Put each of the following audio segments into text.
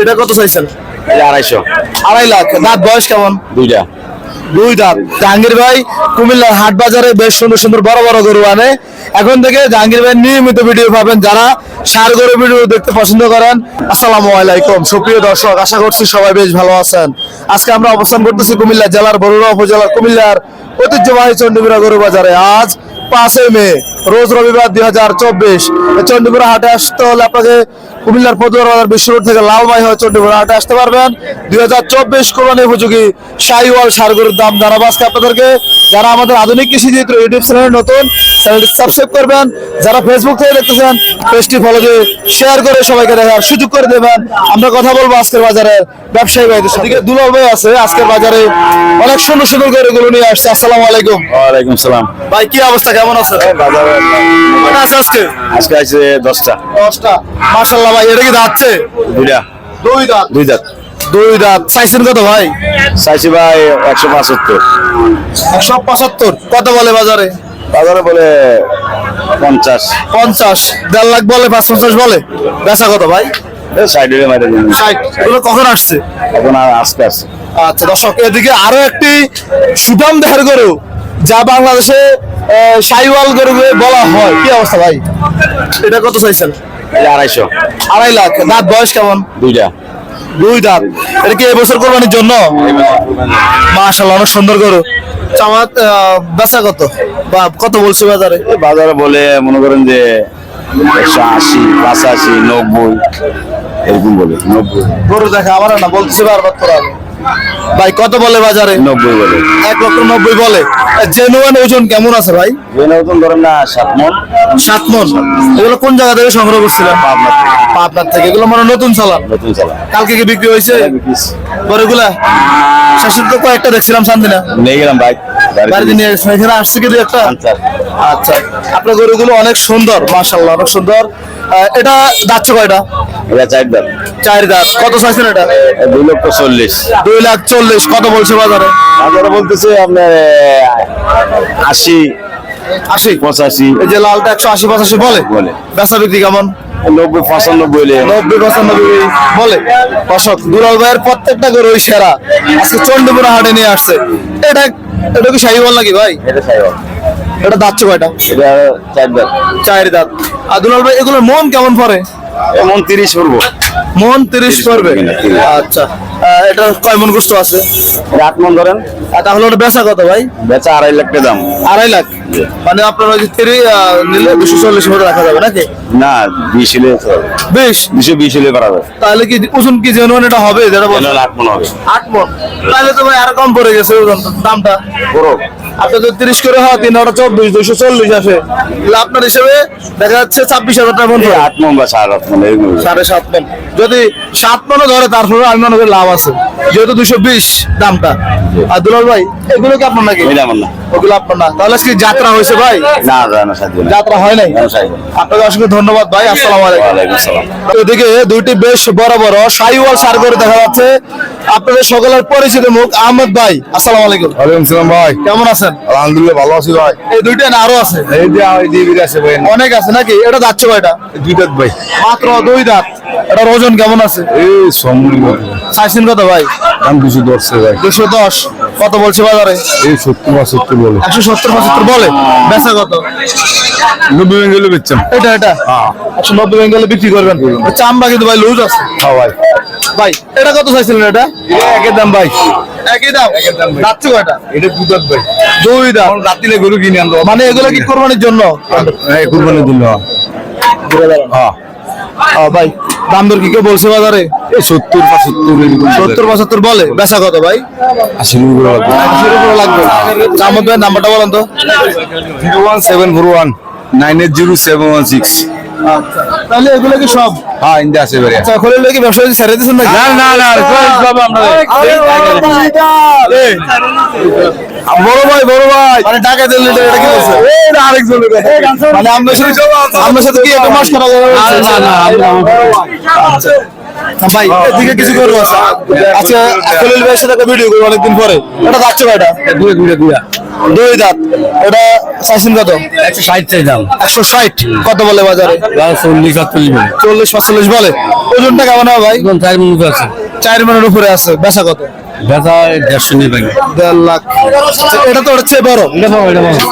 এটা কত চাইছেন? আড়াইশো। আড়াই লাখ। দাঁত বয়স কেমন? দুইটা। দুই দাঁত। জাহাঙ্গীর ভাই কুমিল্লার হাট বাজারে বেশ সুন্দর সুন্দর বড় বড় গরু আনে। এখন থেকে জাহাঙ্গীর ভাই নিয়মিত ভিডিও পাবেন। যারা সার গরু ভিডিও দেখতে পছন্দ করেন আসসালামু আলাইকুম। সুপ্রিয় দর্শক আশা করছি সবাই বেশ ভালো আছেন। আজকে আমরা অবস্থান করতেছি কুমিল্লা জেলার বরুড়া উপজেলার কুমিল্লার ঐতিহ্যবাহী চন্ডীপুরা গরু বাজারে। আজ পাঁচই মে রোজ রবিবার দুই হাজার চব্বিশ। চন্ডীপুরা হাটে আসতে হলে আপনাকে কুমিল্লার পদুয়ার বাজার বিশ্ব রোড থেকে লালমাই হয়ে চন্ডীপুরা হাটে আসতে পারবেন। দুই হাজার চব্বিশ কোরবানি উপযোগী সাইওয়াল সারগরুর দাম জানাব আজকে আপনাদেরকে। যারা আমাদের আধুনিক কৃষি চিত্র ইউটিউব চ্যানেলে নতুন চ্যানেলটি সাবস্ক্রাইব করবেন। যারা ফেসবুক থেকে দেখতেছেন পেজটি ফলো দিয়ে শেয়ার করে সবাইকে দেখার সুযোগ করে দেবেন। আমরা কথা বলব আজকের বাজারে ব্যবসায়ী ভাইদের সাথে। দুলাল ভাই আছে আজকের বাজারে অনেক সুন্দর সুন্দর গরুগুলো নিয়ে আসছে। আসসালামু আলাইকুম। ওয়ালাইকুম সালাম। ভাই কি অবস্থা? কেমন আছে বাজারে আজকে? আজকে আছে দশটা। দশটা। মার্শাল্লাহ ভাই এটা কি যাচ্ছে দুইটা। দুই দাঁত। দুই জাত দুই দাঁত। চাইছেন কত ভাই? চাইছি ভাই একশো পঁচাত্তর। একশো পঁচাত্তর। কত বলে বাজারে? বাজারে বলে পঞ্চাশ। পঞ্চাশ। দেড় লাখ বলে পাঁচ পঞ্চাশ বলে। বেচা কত ভাই? কখন আসছে? এখন আজকে আসছে। আচ্ছা দর্শক এদিকে আরও একটি সুদাম দেহের গরু যা বাংলাদেশে সাইওয়াল গরু বলা হয়। কি অবস্থা ভাই? এটা কত চাইছেন? আড়াইশো। আড়াই লাখ। দাঁত বয়স কেমন? দুইটা। দুই দাঁত। এটা কি এবছর কোরবানির জন্য? মাশাল্লাহ অনেক সুন্দর গরু। চামাত বেচা কত? বা কত বলছে বাজারে? বাজারে বলে মনে করেন যে একশো আশি পঁচাশি নব্বই এরকম বলে নব্বই। গরু দেখা আমার না বলতেছে বারবার তোরা। ভাই কত বলে বাজারে? নব্বই বলে। এক লক্ষ নব্বই বলে। জেনুয়ান ওজন কেমন আছে ভাই? যে নতুন ধরেন না সাত মন। সাত মন। এগুলো কোন জায়গা থেকে সংগ্রহ করছিলেন? পাবনা থেকে। পাবনার থেকে। এগুলো মানে নতুন চালান নতুন চালা। কালকে কি বিক্রি হয়েছে? গরুগুলা শেষের তো কয়েকটা দেখছিলাম শান্তিনা। নিয়ে গেলাম বাড়িতে নিয়ে এখানে আসছে কি একটা? আচ্ছা। আপনার গরুগুলো অনেক সুন্দর মাশাল্লাহ অনেক সুন্দর। এটা যাচ্ছে কয়টা? এটা চার দাম চার দাঁত। কত চাইছেন এটা? দুই লক্ষ চল্লিশ। দুই লাখ চল্লিশ। কত বলছে বাজারে? বাজারে বলতেছে আপনার আশি আশি? পঁচাশি। এই যে লালটা একশো আশি পঁচাশি বলে? বলে। বেচা বিক্রি কেমন? নব্বই পঁচানব্বই নব্বই পঁচানব্বই বলে। দর্শক দুলাল ভাইয়ের প্রত্যেকটা গরুই সেরা। আজকে চন্ডীপুরা হাটে নিয়ে আসছে। এটা এটা কি শাহিওয়াল নাকি ভাই? এটা সাইবার এটা দাচ্ছে কয়টা? এটা চার দাম চার দাঁত। আর দুলাল ভাই এগুলোর মন কেমন পড়ে? এমন তিরিশ করব মন তিরিশ করবে। আচ্ছা। এটা কয় মন গোস্ত আছে? আট মন ধরেন। তাহলে ওটা বেচা কত ভাই? বেচা আড়াই লাখ দাম। আড়াই লাখ। মানে আপনার ওই তিরি নিলে দুশো চল্লিশ মতো রাখা যাবে নাকি? না বিশ হলে বেশ? দুশো বিশ হলে পারা যাবে তাহলে কি ওজন কি জেনুয়ান এটা হবে? যেটা বলছেন? আট মন হবে। আট মন। তাহলে তো ভাই আরও কম পড়ে গেছে ওজন দামটা। বড়। আপনি যদি তিরিশ করে হয় তিন হাজার চব্বিশ দুইশো চল্লিশ আসে। তাহলে আপনার হিসেবে দেখা যাচ্ছে ছাব্বিশ হাজার টাকা মন আট মন বা সাড়ে আট মন সাড়ে সাত মন। যদি সাত মনও ধরে তারপরে আমি মনে করি লাভ আছে। যেহেতু দুইশো বিশ দামটা। আর দুলাল ভাই এগুলো কি আপনার নাকি? আমার না। ওগুলো আপনার না। তাহলে কি যাত্রা হয়েছে ভাই? না যাত্রা হয় নাই? আপনাকে অসংখ্য ধন্যবাদ ভাই আসসালামু আলাইকুম। এদিকে দুইটি বেশ বড় বড় সাইওয়াল সার করে দেখা যাচ্ছে। আপনাদের সকলের পরিচিত মুখ আহমদ ভাই আসসালামু আলাইকুম। ওয়ালাইকুম সালাম ভাই। কেমন আছেন? আলহামদুলিল্লাহ ভালো আছি ভাই। এই দুইটা না আরও আছে? এই যে এই যে আছে ভাই। অনেক আছে নাকি? এটা যাচ্ছে কয়টা? দুইটা ভাই। মাত্র দুই দাঁত। এটার ওজন কেমন আছে? এই সমুদ্র সাইসিন কত ভাই? দাম দুশো দশে ভাই। দুশো দশ। কত বলছে বাজারে? এই সত্তর বা সত্তর বলে। একশো সত্তর পঁচাত্তর বলে? বেচা কত? নব্বই বেঙ্গলে বেচছেন। এটা এটা? হ্যাঁ। একশো নব্বই বেঙ্গলে বিক্রি করবেন? চামড়া কিন্তু ভাই লুজ আছে। হ্যাঁ ভাই। ভাই এটা কত চাইছিলেন এটা? দাম ভাই। একই দাম? একই দাম ভাই। যাচ্ছে কয়টা এটা দুধাত ভাই দুই দাম এখন রাত্রিলে গরু কিনে আনলো মানে এগুলো কি কোরবানির জন্য? এই কুরবানির জন্য হ্যাঁ। ভাই দাম দর কি কেউ বলছে বাজারে? সত্তর বা সত্তর পঁচাত্তর বলে। বেচা কত ভাই? আশি রুপি লাগবে। আশি রুপি লাগবে। আমার নাম্বারটা বলেন তো। Zero one seven four one nine eight zero seven one six. তাহলে এগুলো কি সব হ্যাঁ ইন্দে আছে এবারে আচ্ছা লোক ব্যবসা ছেড়ে দিচ্ছেন নাকি না না না সব এই, বড় ভাই বড় ভাই মানে টাকা দিলে এটা কি বলছে আরেকজন মানে সাথে আপনার সাথে কি একটা মাস করা যাবে আচ্ছা ভাই এদিকে কিছু করব আচ্ছা আজকে খলিল ভাইয়ের সাথে ভিডিও করব অনেকদিন পরে এটা যাচ্ছে কয়টা দুয়ে দুয়ে দুয়া দুই দাঁত। এটা চাইছেন কত? একশো ষাট চাই দাম। একশো ষাট। কত বলে বাজারে? চল্লিশ আটচল্লিশ চল্লিশ পাঁচচল্লিশ বলে। ওজনটা কেমন হবে ভাই? চার মিনিট আছে। চার মিনিটের উপরে আছে। বেচা কত? বেচা দেড়শো নিয়ে পাই দেড় লাখ। এটা তো হচ্ছে বড়।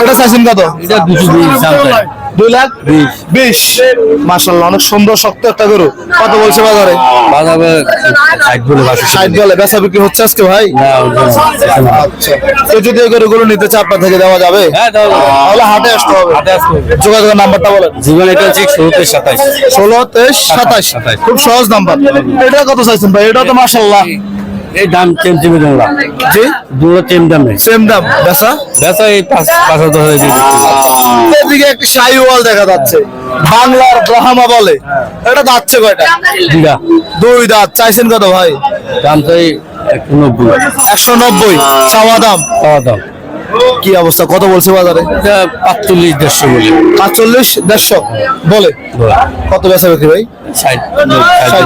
এটা চাইছেন কত? এটা দুশো দুই লাখ বিশ। মাসাল্লাহ অনেক সুন্দর শক্ত একটা গরু। কত বলছে বাজারে? ষাট বলে বলে। বেচা বিক্রি হচ্ছে আজকে ভাই? আচ্ছা। তো যদি এই গরুগুলো নিতে চায় আপনার থেকে দেওয়া যাবে? হ্যাঁ তাহলে হাটে আসতে হবে। যোগাযোগের নাম্বারটা বলেন। জীবন এটা হচ্ছে ষোলোতে সাতাইশ। ষোলো তেইশ সাতাশ। খুব সহজ নাম্বার। এটা কত চাইছেন ভাই? এটা তো মাসাল্লাহ এই দাম চেম চেমে তোমরা জি? দুটো চেম দাম সেম দাম। বেচা? বেচা এই পাঁচ পাঁচ হাজার দিয়ে এদিকে একটি দেখা যাচ্ছে। বাংলার ব্রাহ্মা বলে। এটা যাচ্ছে কয়টা? দুই দাঁত। চাইছেন কত ভাই? দাম চাই একশো নব্বই। একশো নব্বই। চাওয়া দাম? চাওয়া দাম। কি অবস্থা? কত বলছে বাজারে? পাঁচচল্লিশ দেড়শো বলে। পাঁচচল্লিশ দেড়শো? বলে? কত বেচা বিক্রি ভাই? ষাট। ষাট?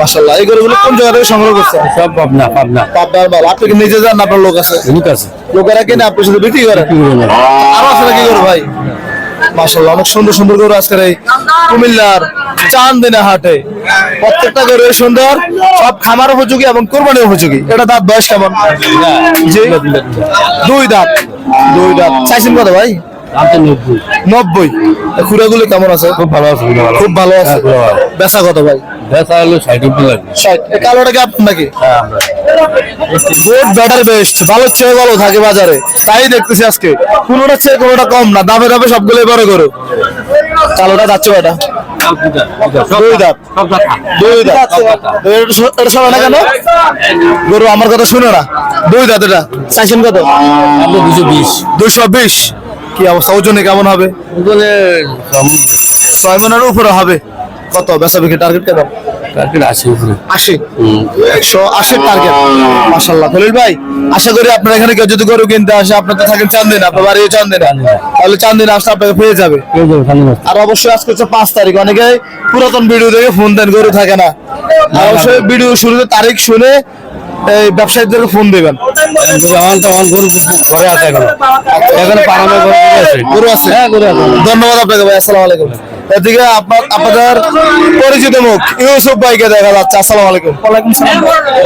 মাসাল্লাহ এই গরুগুলো কোন জায়গা থেকে সংগ্রহ করছে? সব পাবনা পাবনা। পাবনার মাল আপনি কি নিজে যান আপনার লোক আছে? লোক আছে। লোকেরা কিনে আপনি শুধু বিক্রি করেন? কি? আরও আছে নাকি ভাই? মাসাল্লাহ অনেক সুন্দর সুন্দর গরু আজকের এই কুমিল্লার চান্দিনা হাটে। প্রত্যেকটা গরু সুন্দর সব খামার উপযোগী এবং কোরবানি উপযোগী। এটা দাঁত বয়স কেমন? দুই দাঁত। দুই দাঁত। চাইছেন কত ভাই? নব্বই। খুঁড়াগুলো কেমন আছে? খুব ভালো আছে খুব ভালো আছে। হ্যাঁ, বেচা কত ভাই? বেচা হলো ষাট রুপি লাগবে। ষাট। কালোটা কি আপনার নাকি? হ্যাঁ গুড বেটার বেস্ট ভালো চেয়ে ভালো থাকে বাজারে। তাই দেখতেছি আজকে। কোনোটা চেয়ে কোনোটা কম না। দামে দামে সবগুলোই বড় করো কালোটা যাচ্ছে বেটা গরু আমার কথা শুনে না। দুই দাঁত এটা। চাইছেন কত? দুশো বিশ। দুশো বিশ। কি অবস্থা? ওজনে কেমন হবে? ছয় মনের উপরে হবে। কত? বেচা বিক্রি টার্গেট কেমন টার্গেট আছে আশি? একশো আশির টার্গেট মাসাল্লাহ খলিল ভাই আশা করি আপনার এখানে কেউ যদি গরু কিনতে আসে আপনার তো থাকেন চান্দিনা আপনার চান্দিনা। তাহলে চান্দিনা আসলে আপনাকে পেয়ে যাবে। ধন্যবাদ আর অবশ্যই আজকে হচ্ছে পাঁচ তারিখ। অনেকে পুরাতন ভিডিও দেখে ফোন দেন গরু থাকে না। আর অবশ্যই ভিডিও শুরুতে তারিখ শুনে এই ব্যবসায়ীদেরকে ফোন দেবেন। ঘরে আছে এখন। এখন পারানো গরু আছে। গরু আছে? হ্যাঁ গরু আছে। ধন্যবাদ আপনাকে ভাই আসসালামু আলাইকুম। এদিকে আপনার আপনাদের পরিচিত মুখ ইউসুফ ভাইকে দেখা যাচ্ছে আসসালামু আলাইকুম। ওয়ালাইকুম সালাম।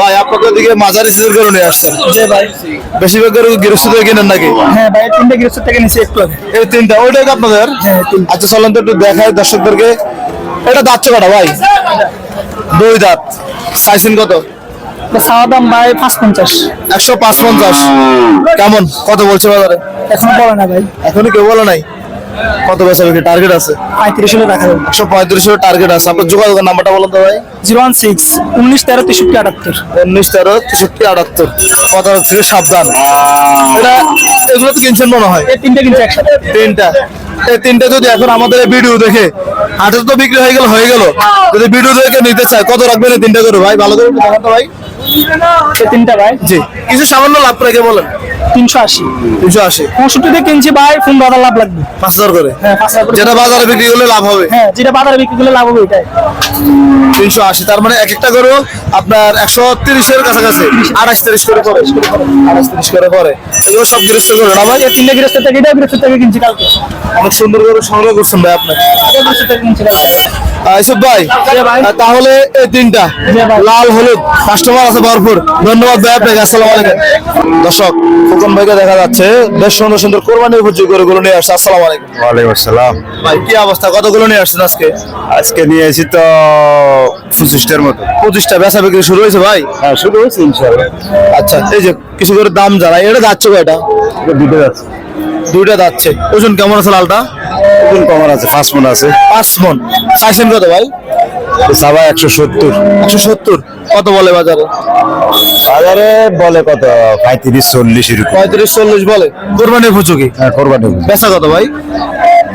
ভাই আপনাদের দিকে মাঝারি সিজন গরু নিয়ে আসছেন জি ভাই। বেশিরভাগ গরু গৃহস্থ থেকে কিনেন নাকি? হ্যাঁ ভাই তিনটে গৃহস্থ থেকে নিচে একটু এই তিনটা ওইটাই কি আপনাদের? আচ্ছা চলেন তো একটু দেখাই দর্শকদেরকে। এটা দাঁতছে কটা ভাই? দুই দাঁত। চাইছেন কত? চাওয়া দাম ভাই পাঁচ পঞ্চাশ একশো পাঁচ পঞ্চাশ কেমন? কত বলছে বাজারে? এখন বলে না ভাই। এখনই কেউ বলে নাই? কত বেচা বিক্রি টার্গেট আছে? পঁয়ত্রিশ হলে রাখা যাবে একশো পঁয়ত্রিশ টার্গেট আছে। আপনার যোগাযোগের নাম্বারটা বলুন তো ভাই। জিরো ওয়ান সিক্স উনিশ তেরো তেষট্টি আটাত্তর। উনিশ তেরো তেষট্টি আটাত্তর। কত থেকে সাবধান। এটা এগুলো তো কিনছেন মনে হয়? এই তিনটে কিনছে একসাথে। তিনটা। এই তিনটা যদি এখন আমাদের এই ভিডিও দেখে হাটে তো বিক্রি হয়ে গেল হয়ে গেল। যদি ভিডিও দেখে নিতে চায় কত রাখবেন এই তিনটা করে? ভাই ভালো করে একটু দেখান তো ভাই। এই তিনটা ভাই। জি। কিছু সামান্য লাভ রেখে বলেন। তিনশো আশি। তিনশো আশি। পঁয়ষট্টিতে কিনছি ভাই পনেরো হাজার লাভ লাগবে। পাঁচ হাজার করে? হ্যাঁ পাঁচ হাজার যেটা বাজারে বিক্রি করলে লাভ হবে। হ্যাঁ যেটা বাজারে বিক্রি করলে লাভ হবে এটাই। তিনশো আশি। তার মানে এক একটা গরু আপনার একশো তিরিশের কাছাকাছি আঠাশ তিরিশ করে পরে তিরিশ করে পরে এগুলো সব গৃহস্থ করে না ভাই? তিনটে গৃহস্থ থেকে এটা গৃহস্থ থেকে কিনছি কালকে। অনেক সুন্দর করে সংগ্রহ করছেন ভাই আপনি। এটা গৃহস্থ থেকে কিনছি কালকে। ইসুফ ভাই তাহলে এই তিনটা। লাল হলুদ কাস্টমার আছে ভরপুর। ধন্যবাদ ভাই আপনাকে আসসালামু আলাইকুম। দর্শক ফুকন ভাইকে দেখা যাচ্ছে। বেশ সুন্দর সুন্দর কোরবানি উপযোগী গরুগুলো নিয়ে আসছে। আসসালামু আলাইকুম। ওয়ালাইকুম আসসালাম। ভাই কি অবস্থা? কতগুলো নিয়ে আসছেন আজকে? আজকে নিয়ে এসেছি তো পঁচিশটার মতো। পঁচিশটা বেচা বিক্রি শুরু হয়েছে ভাই? হ্যাঁ শুরু হয়েছে ইনশাল্লাহ আচ্ছা এই যে কিছু করে দাম জানাই। এটা যাচ্ছে কয়টা? দুটো যাচ্ছে। দুইটা যাচ্ছে। ওজন কেমন আছে লালটা? ওজন কমার আছে? পাঁচ মন আছে। পাঁচ মন। চাইছেন কত ভাই? সাবা একশো সত্তর। একশো সত্তর। কত বলে বাজারে? বাজারে বলে কত? পঁয়ত্রিশ চল্লিশ এরকম। পঁয়ত্রিশ চল্লিশ বলে। কোরবানি উপযোগী? হ্যাঁ কোরবানি বেচা কত ভাই?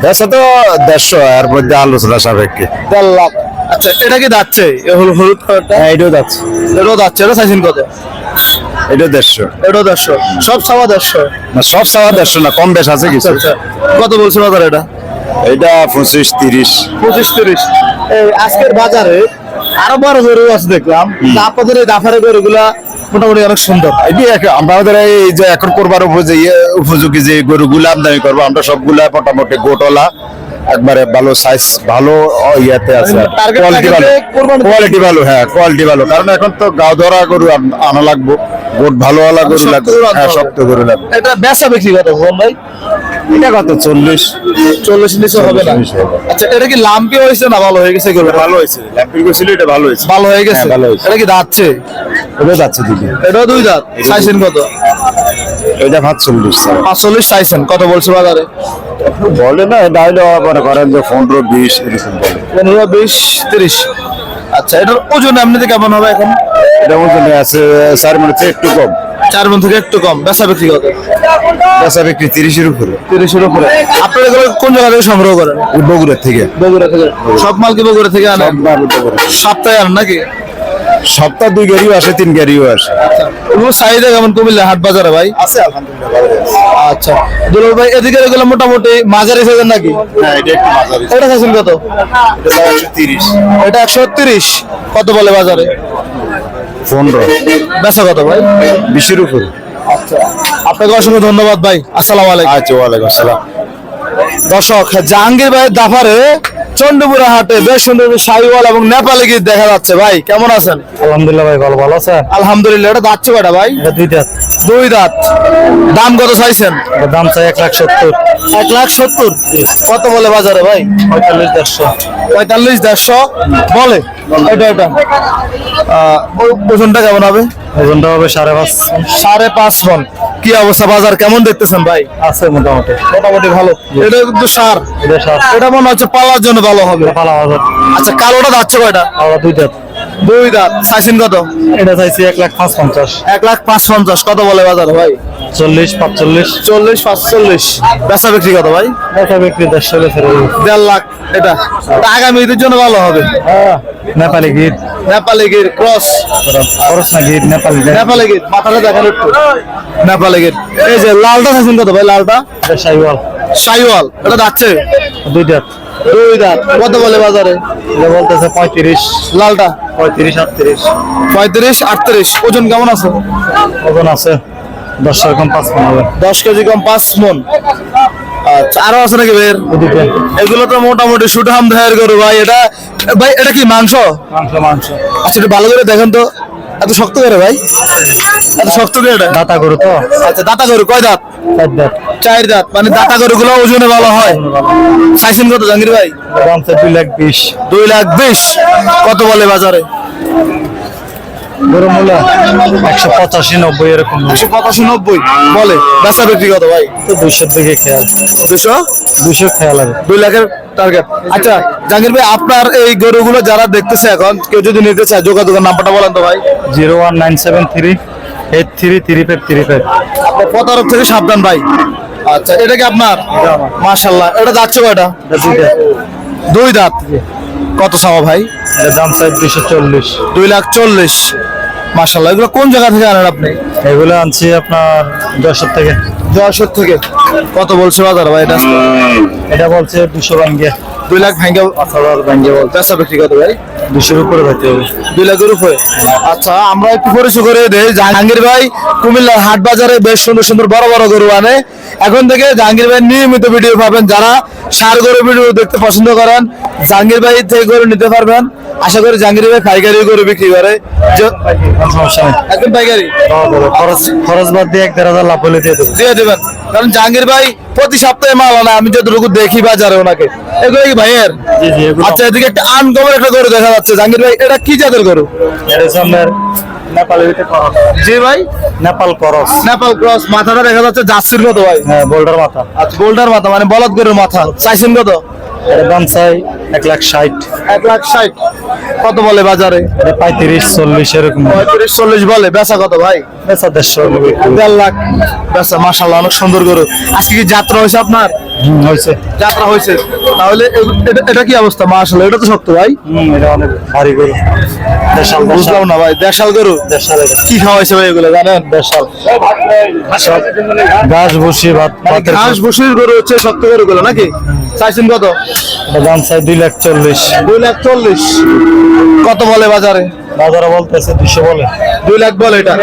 দেশে তো দেড়শো এর মধ্যে আলোচনা সাপেক্ষে। দেড় লাখ। আচ্ছা এটা কি যাচ্ছে? হলুদ হলুদ হ্যাঁ এটাও যাচ্ছে। এটাও যাচ্ছে এটা চাইছেন কত? এটাও দেড়শো। এটাও দেড়শো। সব দেড়শো। না সব দেড়শো না কম বেশ আছে কিছু। আচ্ছা কত বলছে বাজার এটা? এটা পঁচিশ তিরিশ। পঁচিশ তিরিশ। আজকের বাজারে আরও বড় গরু আছে দেখলাম। আপনাদের এই দাফারে গরুগুলা মোটামুটি অনেক সুন্দর। এটি আমাদের এই যে এখন করবার উপযোগী উপযোগী যে গরুগুলা আমদানি করব আমরা সবগুলা মোটামুটি গোটলা। একবারে ভালো সাইজ ভালো ইয়াতে আছে। কোয়ালিটি ভালো কোয়ালিটি ভালো হ্যাঁ কোয়ালিটি ভালো কারণ এখন তো গাও ধরা গরু আনা লাগবো। গোট ভালো ভালো গরু লাগবে হ্যাঁ শক্ত গরু লাগবে। এটা বেচা বিক্রি কত ভুবন ভাই? এটা কত চল্লিশ? চল্লিশ নিচে হবে না? আচ্ছা এটা কি লাম্পি হয়েছে না ভালো হয়ে গেছে গরু? ভালো হয়েছে। ল্যাম্পিং ছিল এটা ভালো হয়েছে। ভালো হয়ে গেছে? হ্যাঁ, ভালো হয়েছে। এটা কি দাঁতছে এটা যাচ্ছে দিদি। এটাও দুই দাঁত। চাইছেন কত? এটা ভাত চল্লিশ পাঁচচল্লিশ চাইছেন কত বলছে বাজারে? বলে না এটা মনে করেন যে পনেরো বিশ এরকম বলে। পনেরো বিশ তিরিশ। আচ্ছা এটার ওজন এমনিতে কেমন হবে এখন? এটা ওজন আছে চার মিনিটে একটু কম। চার মন থেকে একটু কম বেচা বিক্রি কত? বেচা বিক্রি তিরিশের উপরে। তিরিশের উপরে। আপনারা এগুলো কোন জায়গা থেকে সংগ্রহ করেন? বগুড়ার থেকে। বগুড়া থেকে। সব মাল কি বগুড়া থেকে আনেন? সপ্তাহে আনেন নাকি? সপ্তাহ দুই গাড়িও আসে তিন গাড়িও আসে। এগুলো চাহিদা কেমন কুমিল্লা হাট বাজারে ভাই? আছে আলহামদুলিল্লাহ আচ্ছা দুলাল ভাই এদিকে এগুলো মোটামুটি মাঝারি সাইজের নাকি? হ্যাঁ এটা একটু মাঝারি এটা চাইছেন কত? এটা একশো তিরিশ। এটা একশো তিরিশ। কত বলে বাজারে? পনেরো। বেচা কত ভাই? বিশের উপরে। আপনাকে অসংখ্য ধন্যবাদ ভাই। আসসালামু আলাইকুম। আচ্ছা ওয়ালাইকুম আসসালাম। দর্শক জাহাঙ্গীর ভাইয়ের দাফারে চন্ডপুরা হাটে বেশ সুন্দর শাহিওয়াল এবং নেপালি গীত দেখা যাচ্ছে। ভাই কেমন আছেন? আলহামদুলিল্লাহ ভাই ভালো ভালো আছেন? আলহামদুলিল্লাহ এটা যাচ্ছে কয়টা ভাই? দুই দাঁত। দুই দাঁত। দাম কত চাইছেন? দাম চাই এক লাখ সত্তর। এক লাখ সত্তর? কত বলে বাজারে ভাই? পঁয়তাল্লিশ দেড়শো। পঁয়তাল্লিশ দেড়শো? বলে? এটা এটা। ওজনটা কেমন হবে? ওজনটা হবে সাড়ে পাঁচ সাড়ে পাঁচ মন। কি অবস্থা বাজার কেমন দেখতেছেন ভাই? আছে মোটামুটি। মোটামুটি ভালো। এটা কিন্তু সার। এটা সার। এটা মনে হচ্ছে পালার জন্য ভালো হবে। পালা আচ্ছা কালোটা যাচ্ছে কয়টা? আবার দুই দাঁত। চাইছেন কত? এটা চাইছি এক লাখ পাঁচ পঞ্চাশ এক লাখ পাঁচ পঞ্চাশ কত বলে বাজার ভাই? চল্লিশ পাঁচচল্লিশ। চল্লিশ পাঁচচল্লিশ। বেচা বিক্রি কত ভাই? এটা বিক্রি দেড়শো বেচে দেড় লাখ। এটা আগামী ঈদের জন্য ভালো হবে? নেপালি গিট নেপালি গির ক্রস। খরচ না গিট নেপালি নেপালি গির মাথাটা দেখেন একটু। নেপালি গির। এই যে লালটা চাইছেন কত ভাই লালটা? সাইওয়াল। সাইওয়াল। এটা যাচ্ছে দুই দাঁত। দুই দাঁত। কত বলে বাজারে? বলতেছে পঁয়ত্রিশ। লালটা? পঁয়ত্রিশ আটত্রিশ। পঁয়ত্রিশ আটত্রিশ। ওজন কেমন আছে? ওজন আছে দশ রকম পাঁচ পনেরো হবে। দশ কেজি কম পাঁচ মন। আচ্ছা আরও আছে নাকি ওদিকে এগুলো তো মোটামুটি সুঠাম দেহের গরু ভাই। এটা ভাই এটা কি মাংস? মাংস মাংস। আচ্ছা ভালো করে দেখেন তো। এত শক্ত করে ভাই। এত শক্ত করে দাতা গরু তো। আচ্ছা দাতা গরু কয় দাঁত? চার দাঁত। চার দাঁত মানে দাতা গরু গুলো ওজনে ভালো হয়? চাইছেন কত জাহাঙ্গীর ভাই? দাম দুই লাখ বিশ। দুই লাখ বিশ? কত বলে বাজারে? একশো পঁচাশি নব্বই এরকম। একশো পঁচাশি নব্বই? বলে। বেচা বিক্রি কত ভাই? তো দুইশোর দিকে খেয়াল। দুশো দুইশো খেয়াল হবে দুই লাখের টার্গেট আচ্ছা জাহাঙ্গীর ভাই আপনার এই গরুগুলো যারা দেখতেছে এখন কেউ যদি নিতে চায় যোগাযোগের নাম্বারটা বলেন তো ভাই। Zero one nine seven three eight three three five three five. আপনার প্রতারক থেকে সাবধান ভাই। আচ্ছা এটা কি আপনার? মাশাল্লাহ এটা যাচ্ছে কয়টা দুই দাঁত। কত সামা ভাই? দাম চাই দুইশো চল্লিশ। দুই লাখ চল্লিশ। মাশাল্লাহ এগুলো কোন জায়গা থেকে আনেন আপনি? এগুলো আনছি আপনার যশোর থেকে। যশোর থেকে। কত বলছে বাজার ভাই এটা? এটা বলছে দুশো ভাঙ্গে। দুই লাখ ভাঙ্গে ভাঙ্গে বলছে বেচা বিক্রি কত ভাই? দুশোর উপরে হইতে হবে দুই লাখের উপরে? আচ্ছা আমরা একটু পরিচয় করে দেই। জাহাঙ্গীর ভাই কুমিল্লার হাট বাজারে বেশ সুন্দর সুন্দর বড় বড় গরু আনে। এখন থেকে জাহাঙ্গীর ভাই নিয়মিত ভিডিও পাবেন। যারা সার গরু ভিডিও দেখতে পছন্দ করেন জাহাঙ্গীর ভাই থেকে গরু নিতে পারবেন। আশা করি জাহাঙ্গীর ভাই পাইকারি গরু বিক্রি করে। সমস্যা নেই। একদম পাইকারি? খরচ খরচ বাদ দিয়ে এক দেড় হাজার লাভ হলে দিয়ে দেবো। দিয়ে দেবেন। কারণ জাহাঙ্গীর ভাই প্রতি সপ্তাহে মাল আনে আমি যতটুকু দেখি বাজারে ওনাকে। এগুলো কি ভাইয়ের? আচ্ছা এদিকে একটা আনকমন একটা গরু দেখা যাচ্ছে। জাহাঙ্গীর ভাই এটা কি জাতের গরু? এর সামনের নেপালি জি ভাই? নেপাল করস। নেপাল ক্রস। মাথাটা দেখা যাচ্ছে জার্সির মতো ভাই। হ্যাঁ বোল্ডার মাথা। আচ্ছা বোল্ডার মাথা মানে বলদ গরুর মাথা। চাইছেন কত? এর দাম চাই এক লাখ ষাট। এক লাখ ষাট। কত বলে বাজারে? এটা পঁয়ত্রিশ চল্লিশ এরকম। পঁয়ত্রিশ চল্লিশ বলে। বেচা কত ভাই? বেচা দেড়শো দেড় লাখ। বেচা মাসাল্লাহ অনেক সুন্দর গরু। আজকে কি যাত্রা হয়েছে আপনার? হয়েছে। যাত্রা হয়েছে। তাহলে এটা- এটা কি অবস্থা? মাসাল্লাহ এটা তো শক্ত ভাই। এটা অনেক ভারী গরু। দেশাল বুঝলাম না ভাই দেশাল গরু? দেশাল কি খাওয়াইছে ভাই এগুলো জানেন? দেশাল। ঘাস ভুসি ভাত মানে ঘাস ভুসির গরু হচ্ছে শক্ত গরু গুলো নাকি? চাইছেন কত? দাম চাই দুই লাখ চল্লিশ। দুই লাখ চল্লিশ। কত বলে বাজারে? বাজারে বলতেছে দুশো বলে। দুই লাখ বলে এটা।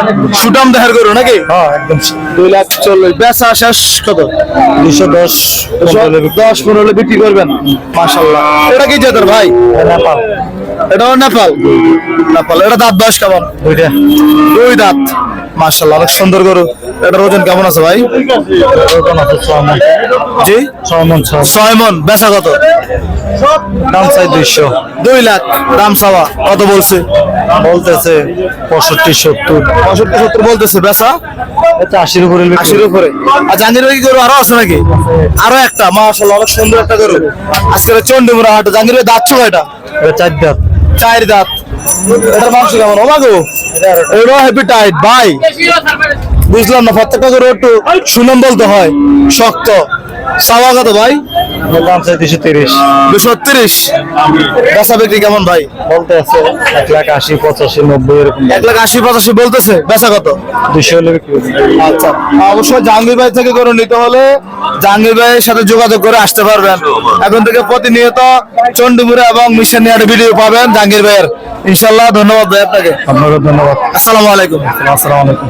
সুটাম দেখার করো নাকি? হ্যাঁ একদম। দুই লাখ চল্লিশ। বেচা শেষ কত? দুইশো দশ দশ পনেরো হলে বিক্রি করবেন? মাসাল্লাহ এটা কি জেতার ভাই? নেপাল। এটাও নেপাল। নেপাল এটা দাঁত বয়স কেমন? দুইটা। দুই দাঁত। মাসাল্লাহ অনেক সুন্দর গরু। এটার ওজন কেমন আছে ভাই? জি? ছয় মন বেচা কত? দাম চাই দুইশো। দুই লাখ। দাম চাওয়া কত বলছে? বলতেছে পঁয়ষট্টি সত্তর। পঁয়ষট্টি সত্তর বলতেছে বেচা? এটা আশির উপরে আশির উপরে। আর জাহাঙ্গীর কি গরু আরও আছে নাকি? আরও একটা মাশাল্লাহ অনেক সুন্দর একটা গরু। আজকে চন্ডিমুরা হাট ভাই দাঁত এটা। এটা চার দাঁত। চার দাঁত। এটার মাংস কেমন? ওমাগো এটা হ্যাপি টাইট ভাই। বুঝলাম না, প্রত্যেকটা করে একটু সুনাম বলতে হয়, শক্ত। সাওয়া কত, ভাই? দাম চাই দুশো তিরিশ। দুশো তিরিশ বেচা বিক্রি কেমন ভাই? বলতে আছে এক লাখ আশি পঁচাশি নব্বই এরকম এক লাখ আশি পঁচাশি বলতেছে বেচা কত? দুশো হলে আচ্ছা অবশ্যই জাহাঙ্গীর ভাই থেকে নিতে হলে জাহাঙ্গীর ভাইয়ের সাথে যোগাযোগ করে আসতে পারবেন। এখন থেকে প্রতিনিয়ত চন্ডিমুড়া এবং মিশন নিয়ে ভিডিও পাবেন জাহাঙ্গীর ভাইয়ের। ইনশাল্লাহ ধন্যবাদ ভাই আপনাকে। আপনাকে ধন্যবাদ। আসসালামু আলাইকুম। আসসালামু আলাইকুম।